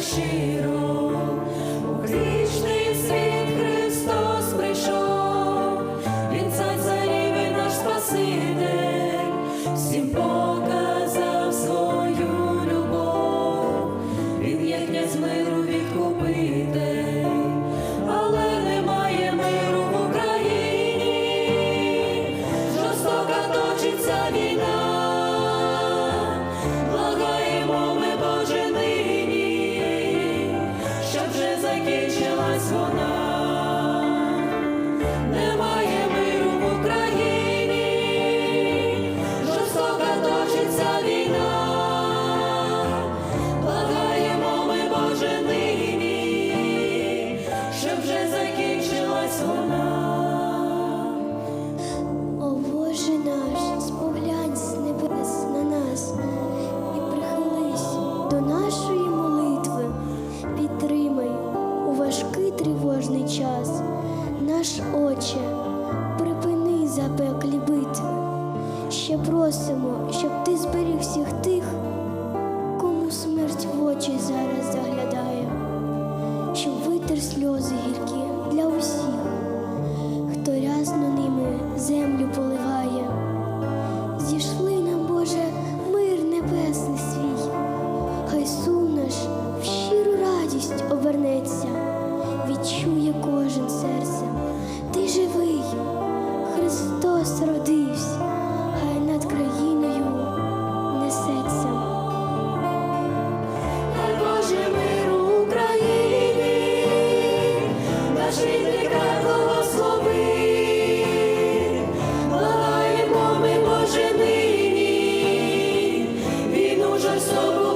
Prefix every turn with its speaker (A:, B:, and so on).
A: щиро, Закінчилась вона. Немає миру в Україні, жорстока точиться війна, благаємо ми Боже щоб вже закінчилась вона.
B: О Боже наш, споглянь з небес на нас і прихились до нашої важкий тривожний час наш Отче, припини запеклі битви. Ще просимо, щоб ти зберіг всіх тих, кому смерть в очі зараз Христос родився, хай над країною несеться. Дай Боже миру Україні, наш рідний край благослови, благаємо ми Боже нині, він уже собою.